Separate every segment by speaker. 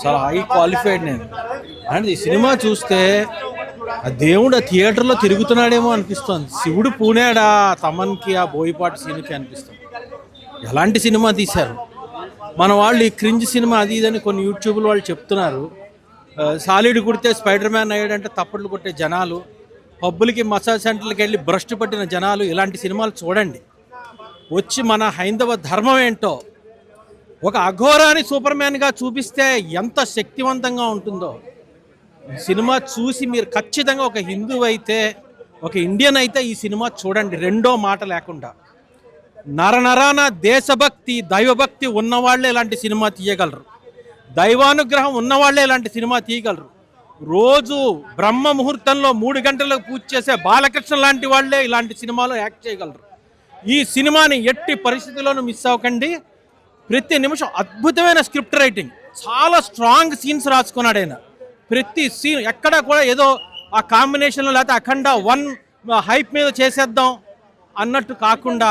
Speaker 1: చాలా high qualified నేను. And ఈ సినిమా చూస్తే ఆ దేవుడు ఆ థియేటర్లో తిరుగుతున్నాడేమో అనిపిస్తుంది. శివుడు పూనాడా? తమన్కి ఆ బోయపాటి సీన్కి అనిపిస్తుంది. ఎలాంటి సినిమా తీశారు? మన వాళ్ళు ఈ క్రింజ్ సినిమా అది ఇదని కొన్ని యూట్యూబ్లో వాళ్ళు చెప్తున్నారు. సాలిడ్ కుడితే స్పైడర్ మ్యాన్ అయ్యాడంటే తప్పట్లు కొట్టే జనాలు. పబ్బులకి మసాజ్ సెంటర్కి వెళ్ళి భ్రష్టు పట్టిన జనాలు ఇలాంటి సినిమాలు చూడండి. వచ్చి మన హైందవ ధర్మం ఏంటో ఒక అఘోరాని సూపర్ మ్యాన్గా చూపిస్తే ఎంత శక్తివంతంగా ఉంటుందో. సినిమా చూసి మీరు ఖచ్చితంగా ఒక హిందూ అయితే ఒక ఇండియన్ అయితే ఈ సినిమా చూడండి రెండో మాట లేకుండా. నరనరాన దేశభక్తి దైవభక్తి ఉన్నవాళ్ళే ఇలాంటి సినిమా తీయగలరు. దైవానుగ్రహం ఉన్నవాళ్ళే ఇలాంటి సినిమా తీయగలరు. రోజు బ్రహ్మ ముహూర్తంలో మూడు గంటలకు పూజ చేసే బాలకృష్ణ లాంటి వాళ్ళే ఇలాంటి సినిమాలో యాక్ట్ చేయగలరు. ఈ సినిమాని ఎట్టి పరిస్థితుల్లోనూ మిస్ అవ్వకండి. ప్రతి నిమిషం అద్భుతమైన స్క్రిప్ట్ రైటింగ్. చాలా స్ట్రాంగ్ సీన్స్ రాసుకున్నాడు ఆయన. ప్రతి సీన్ ఎక్కడ కూడా ఏదో ఆ కాంబినేషన్లో లేకపోతే అఖండ వన్ హైప్ మీద చేసేద్దాం అన్నట్టు కాకుండా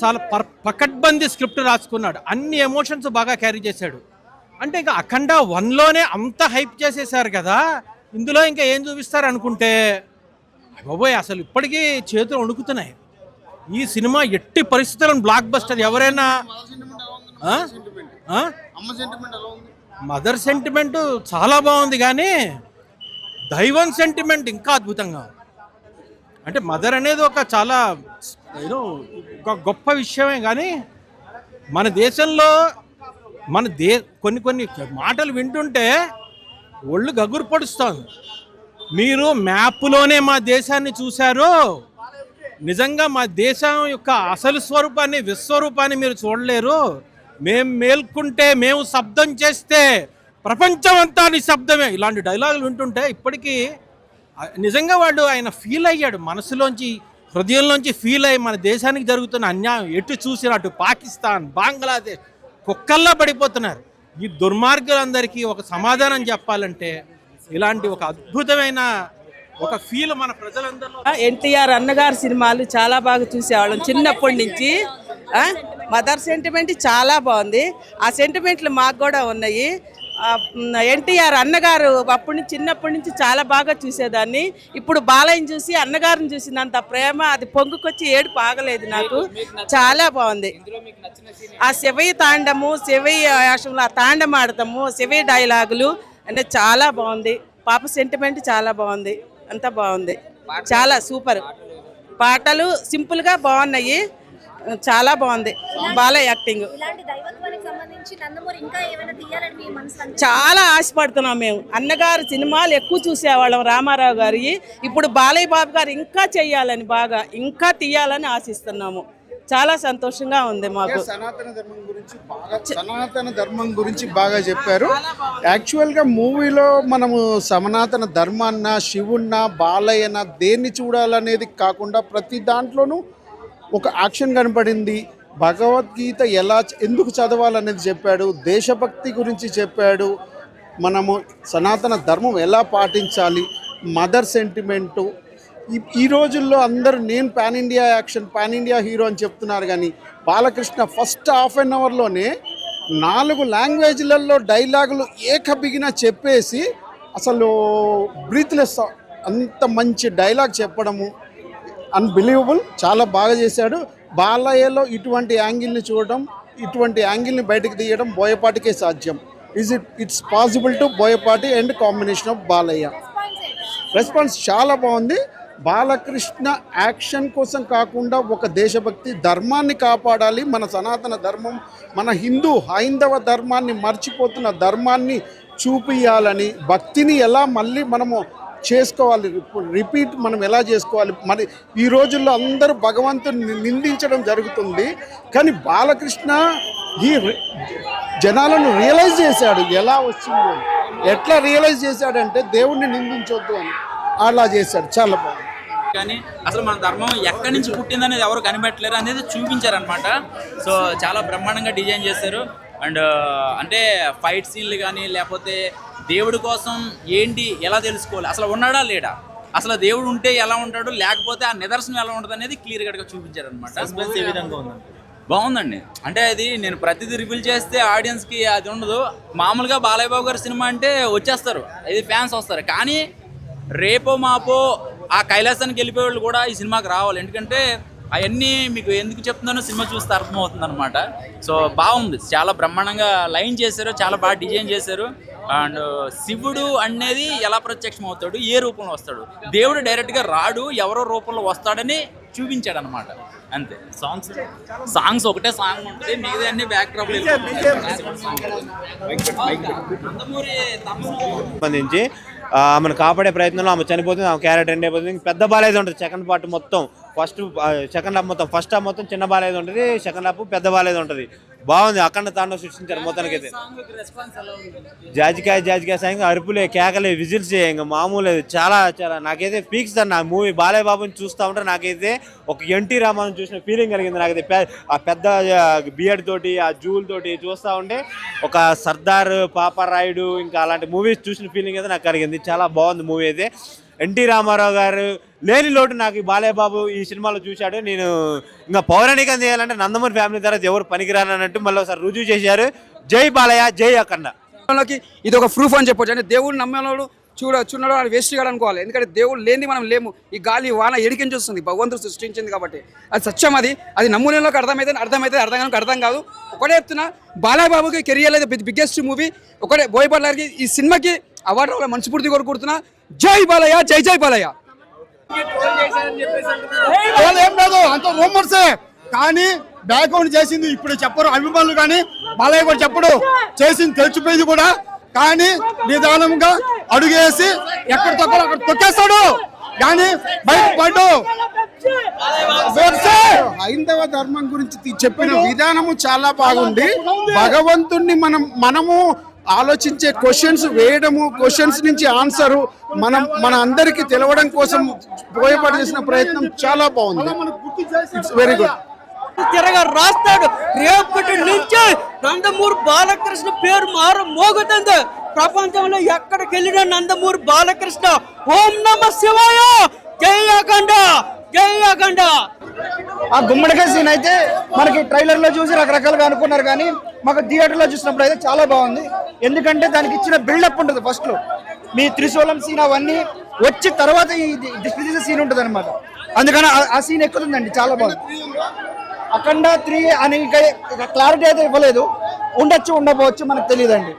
Speaker 1: చాలా పర్ పకడ్బందీ స్క్రిప్ట్ రాసుకున్నాడు. అన్ని ఎమోషన్స్ బాగా క్యారీ చేశాడు. అంటే ఇంకా అఖండ వన్లోనే అంత హైప్ చేసేసారు కదా ఇందులో ఇంకా ఏం చూపిస్తారు అనుకుంటే బాబోయ్ అసలు ఇప్పటికీ చేతులు వణుకుతున్నాయి. ఈ సినిమా ఎట్టి పరిస్థితులను బ్లాక్ బస్టర్ ఎవరైనా మదర్ సెంటిమెంట్ చాలా బాగుంది కానీ దైవం సెంటిమెంట్ ఇంకా అద్భుతంగా. అంటే మదర్ అనేది ఒక చాలా ఏదో ఒక గొప్ప విషయమే కానీ మన దేశంలో మన దే కొన్ని కొన్ని మాటలు వింటుంటే ఒళ్ళు గగురు పొడుస్తోంది. మీరు మ్యాప్లోనే మా దేశాన్ని చూశారు. నిజంగా మా దేశం యొక్క అసలు స్వరూపాన్ని విశ్వరూపాన్ని మీరు చూడలేరు. మేం మేల్కుంటే మేము శబ్దం చేస్తే ప్రపంచం అంతా నిశ్శబ్దమే ఇలాంటి డైలాగులు వింటుంటే ఇప్పటికీ నిజంగా వాడు ఆయన ఫీల్ అయ్యాడు. మనసులోంచి హృదయంలోంచి ఫీల్ అయ్యి మన దేశానికి జరుగుతున్న అన్యాయం ఎటు చూసినా అటు పాకిస్తాన్ బంగ్లాదేశ్ కుక్కల్లా పడిపోతున్నారు. ఈ దుర్మార్గులందరికీ ఒక సమాధానం చెప్పాలంటే ఇలాంటి ఒక అద్భుతమైన ఒక ఫీల్ మన ప్రజలందరూ
Speaker 2: ఎన్టీఆర్ అన్నగారు సినిమాలు చాలా బాగా చూసేవాళ్ళం చిన్నప్పటి నుంచి. మదర్ సెంటిమెంట్ చాలా బాగుంది. ఆ సెంటిమెంట్లు మాకు కూడా ఉన్నాయి. ఎన్టీఆర్ అన్నగారు అప్పటి నుంచి చిన్నప్పటి నుంచి చాలా బాగా చూసేదాన్ని. ఇప్పుడు బాలయ్యని చూసి అన్నగారిని చూసినంత ప్రేమ అది పొంగుకొచ్చి ఏడుపు ఆగలేదు నాకు. చాలా బాగుంది. ఆ శివయ్య తాండము శివయ్య వేషంలో ఆ తాండం ఆడతాము శివయ్య డైలాగులు అంటే చాలా బాగుంది. పాప సెంటిమెంట్ చాలా బాగుంది. అంతా బాగుంది. చాలా సూపర్. పాటలు సింపుల్గా బాగున్నాయి. చాలా బాగుంది. బాలయ్య యాక్టింగ్
Speaker 3: ఇలాంటి దైవత్వానికి సంబంధించి నందమూరి ఇంకా ఏమైనా తీయాలని మీ మనసులో అనిపిస్తుందా?
Speaker 2: చాలా ఆశపడుతున్నాం మేము. అన్నగారు సినిమాలు ఎక్కువ చూసేవాళ్ళం రామారావు గారి. ఇప్పుడు బాలయ్య బాబు గారు ఇంకా చెయ్యాలని బాగా ఇంకా తీయాలని ఆశిస్తున్నాము. చాలా సంతోషంగా ఉంది మాకు.
Speaker 4: సనాతన ధర్మం గురించి బాగా సనాతన ధర్మం గురించి బాగా చెప్పారు. యాక్చువల్గా మూవీలో మనము సనాతన ధర్మాన్న శివున్న బాలయ్యన దేన్ని చూడాలనేది కాకుండా ప్రతి దాంట్లోనూ ఒక యాక్షన్ కనపడింది. భగవద్గీత ఎలా ఎందుకు చదవాలనేది చెప్పాడు. దేశభక్తి గురించి చెప్పాడు. మనము సనాతన ధర్మం ఎలా పాటించాలి. Mother sentiment. ఈ ఈ రోజుల్లో అందరూ నేను pan India action pan India hero అని చెప్తున్నారు కానీ బాలకృష్ణ ఫస్ట్ హాఫ్ అన్ అవర్లోనే నాలుగు లాంగ్వేజ్లలో డైలాగులు ఏకబిగిన చెప్పేసి అసలు బ్రీత్లెస్ అంత మంచి డైలాగ్ చెప్పడము. అన్బిలీవబుల్ చాలా బాగా చేశాడు. బాలయ్యలో ఇటువంటి యాంగిల్ని చూడడం ఇటువంటి యాంగిల్ని బయటకు తీయడం బోయపాటికే సాధ్యం. Is it it's possible to Boyapati and combination of Balayya. Response చాలా బాగుంది. బాలకృష్ణ యాక్షన్ కోసం కాకుండా ఒక దేశభక్తి ధర్మాన్ని కాపాడాలి. మన సనాతన ధర్మం మన హిందూ హైందవ ధర్మాన్ని మర్చిపోతున్న ధర్మాన్ని చూపియాలని భక్తిని ఎలా మళ్ళీ మనము చేసుకోవాలి. రిపీట్ మనం ఎలా చేసుకోవాలి? మరి ఈ రోజుల్లో అందరూ భగవంతుని నిందించడం జరుగుతుంది. కానీ బాలకృష్ణ ఈ రి- జనాలను రియలైజ్ చేశాడు. ఎలా వచ్చిందో. ఎట్లా రియలైజ్ చేశాడంటే దేవుణ్ణి నిందించొద్దు అని. అలా చేశాడు. చాలా బాగుంది.
Speaker 5: కానీ అసలు మన ధర్మం ఎక్కడి నుంచి పుట్టింది అనేది ఎవరు కనిపెట్టలేరు అనేది చూపించారనమాట సో చాలా బ్రహ్మాండంగా డిజైన్ చేశారు. అండ్ అంటే ఫైట్ సీన్లు కానీ లేకపోతే దేవుడి కోసం ఏంటి ఎలా తెలుసుకోవాలి? అసలు ఉన్నాడా లేడా? అసలు దేవుడు ఉంటే ఎలా ఉంటాడు? లేకపోతే ఆ నిదర్శనం ఎలా ఉంటుంది అనేది క్లియర్ కట్గా చూపించారనమాట బాగుందండి. అంటే అది నేను ప్రతిదీ రివీల్ చేస్తే ఆడియన్స్కి అది ఉండదు. మామూలుగా బాలయ్య బాబు గారి సినిమా అంటే వచ్చేస్తారు. ఇది ఫ్యాన్స్ వస్తారు. కానీ రేపో మాపో ఆ కైలాసానికి వెళ్ళిపోయే వాళ్ళు కూడా ఈ సినిమాకి రావాలి. ఎందుకంటే అవన్నీ మీకు ఎందుకు చెప్తున్నానో సినిమా చూస్తే అర్థమవుతుంది అనమాట సో బాగుంది. చాలా బ్రహ్మాండంగా లైన్ చేశారు. చాలా బాగా డిజైన్ చేశారు. అండ్ శివుడు అనేది ఎలా ప్రత్యక్షం అవుతాడు? ఏ రూపంలో వస్తాడు? దేవుడు డైరెక్ట్గా రాడు ఎవరో రూపంలో వస్తాడని చూపించాడు అనమాట అంతే. సాంగ్స్? సాంగ్స్ ఒకటే సాంగ్ ఉంటుంది మిగతా అన్ని బ్యాక్
Speaker 6: సంబంధించి ఆమెను కాపాడే ప్రయత్నంలో ఆమె చనిపోతుంది ఆమె క్యారెక్టర్ ఎండ్ అయిపోతుంది. ఇంక పెద్ద బాలేదు ఉంటుంది సెకండ్ పార్ట్ మొత్తం. ఫస్ట్ సెకండ్ హాఫ్ మొత్తం ఫస్ట్ హాఫ్ మొత్తం చిన్న బాలేదు ఉంటుంది సెకండ్ హాఫ్ పెద్ద బాలేదు ఉంటుంది. బాగుంది అఖండ తాండవ సృష్టించారు మొత్తానికి అయితే జాజికాయ జాజికాయ సాయంగా అరుపులే కేకలే విజిల్స్ ఇంకా మామూలు. చాలా చాలా నాకైతే పీక్స్ అన్న మూవీ. బాలయ్య బాబుని చూస్తూ ఉంటే నాకైతే ఒక ఎన్టీ రామాను చూసిన ఫీలింగ్ కలిగింది నాకైతే. ఆ పెద్ద బియర్డ్ తోటి ఆ జూల్ తోటి చూస్తూ ఉంటే ఒక సర్దార్ పాపరాయుడు ఇంకా అలాంటి మూవీస్ చూసిన ఫీలింగ్ అయితే నాకు కలిగింది. చాలా బాగుంది మూవీ అయితే. ఎన్టీ రామారావు గారు లేని లోటు నాకు ఈ ఈ సినిమాలో చూశాడు. నేను ఇంకా పౌరాణికం చేయాలంటే నందమూరి ఫ్యామిలీ తర్వాత ఎవరు పనికిరానన్నట్టు మళ్ళీ ఒకసారి రుజువు చేశారు. జై బాలయ్య జై అఖండ.
Speaker 7: ఇది ఒక ప్రూఫ్ అని చెప్పొచ్చు. అంటే దేవుడు నమ్మేవాడు చూడ చూడడం అది వేస్ట్ కాదు అనుకోవాలి. ఎందుకంటే దేవుడు లేని మనం లేము. ఈ గాలి వాన ఎడికించి వస్తుంది భగవంతుడు సృష్టించింది కాబట్టి. అది సత్యం అది. అది నమ్మూనేలోకి అర్థమైతే అర్థమైతే అర్థం కానికి అర్థం కాదు. ఒకటే చెప్తున్నా బాలాబాబుకి కెరియర్ అయితే బిగ్గెస్ట్ మూవీ ఒకటే బోయపడ్లకి ఈ సినిమాకి అవార్డు వల్ల మనస్ఫూర్తి కోరుకుంటున్నా. జై బాలయ్య జై జై బాలయ్య.
Speaker 8: ఏం అంత రూమర్సే కానీ బ్యాక్గ్రౌండ్ చేసింది ఇప్పుడు చెప్పరు. అభిమానులు కానీ బాలయ్య కూడా చెప్పడు. చేసింది తెలిసిపోయింది కూడా. కానీ నిదానంగా అడుగేసి ఎక్కడ తొక్కలో అక్కడ తొక్కేస్తాడు. కానీ బయట పడ్డు
Speaker 4: హైందవ ధర్మం గురించి తీ- చెప్పిన విధానము చాలా బాగుంది. భగవంతుణ్ణి మనం మనము ఆలోచించే క్వశ్చన్స్ వేయడము క్వశ్చన్స్ నుంచి ఆన్సర్ మనం మన అందరికి తెలవడం కోసం పోయపాటు చేసిన ప్రయత్నం చాలా బాగుంది. ఇట్స్ వెరీ గుడ్
Speaker 9: తిరగా రాస్తాడు. రేపటి నుంచి నందమూరి బాలకృష్ణ పేరు మారు మోగుతుంది. ప్రపంచంలో ఎక్కడికి వెళ్ళినా నందమూరి బాలకృష్ణ. ఓం నమ శివాయ. జై అఖండ. జై అఖండ.
Speaker 8: ఆ గుమ్మడికాయ సీన్ అయితే మనకి ట్రైలర్లో చూసి రకరకాలుగా అనుకున్నారు కానీ మాకు థియేటర్లో చూసినప్పుడు అయితే చాలా బాగుంది. ఎందుకంటే దానికి ఇచ్చిన బిల్డప్ ఉంటుంది ఫస్ట్లో. మీ త్రిశూలం సీన్ అవన్నీ వచ్చి తర్వాత ఈ సీన్ ఉంటుంది అనమాట అందుకని ఆ- ఆ సీన్ ఎక్కుతుందండి చాలా బాగుంది. అఖండ త్రీ అని క్లారిటీ అయితే ఇవ్వలేదు. ఉండొచ్చు ఉండపోవచ్చు మనకు తెలియదండి.